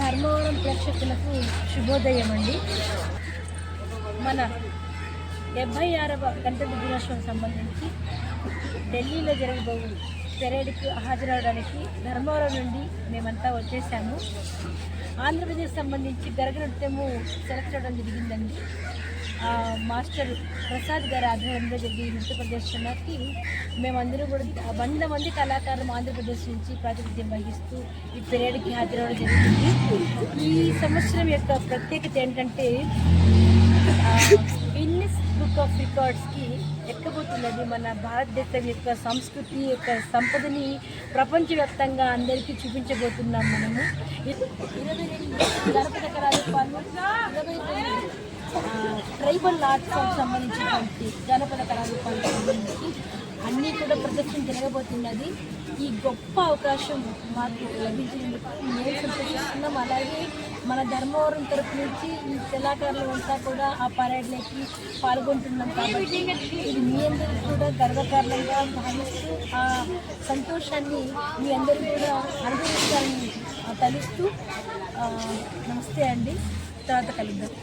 ధర్మవరం ప్రేక్షకులకు శుభోదయం అండి మన డెబ్భై ఆరవ గణతంత్ర దినోత్సవం సంబంధించి ఢిల్లీలో జరగబో పెరేడ్కి హాజరవడానికి ధర్మవరం నుండి మేమంతా వచ్చేసాము. ఆంధ్రప్రదేశ్ సంబంధించి గరగ నృత్యము సెలెక్ట్ అవ్వడం జరిగిందండి. మాస్టర్ ప్రసాద్ గారి ఆధ్వర్యంలో జరిగే ఈ నృత్య ప్రదర్శనకి మేమందరూ కూడా వంద మంది కళాకారులు ఆంధ్రప్రదేశ్ నుంచి ప్రాతినిధ్యం వహిస్తూ ఈ పెరేడ్కి హాజరవడం జరుగుతుంది ఈ సంవత్సరం యొక్క ప్రత్యేకత ఏంటంటే గిన్నిస్ బుక్ ఆఫ్ రికార్డ్స్కి ఎక్కబోతున్నది మన భారతదేశం యొక్క సంస్కృతి యొక్క సంపదని ప్రపంచవ్యాప్తంగా అందరికీ చూపించబోతున్నాం మనము. ఇరవై రెండు ట్రైబల్ ఆర్ట్స్కి సంబంధించినటువంటి జానపద కళారూపాలకు సంబంధించి అన్నీ కూడా ప్రదర్శన జరగబోతున్నది. ఈ గొప్ప అవకాశం మాకు లభించినందుకు మేము సంతోషిస్తున్నాం. అలాగే మన ధర్మవరం తరపు నుంచి ఈ కళాకారులు అంతా కూడా ఆ పరేడ్లకి పాల్గొంటున్నాం కాబట్టి ఇది మీ అందరికీ కూడా గర్వకారణంగా భావిస్తూ ఆ సంతోషాన్ని మీ అందరూ కూడా అనుభవించాలని తలుస్తూ నమస్తే అండి. తర్వాత కలుద్దాం.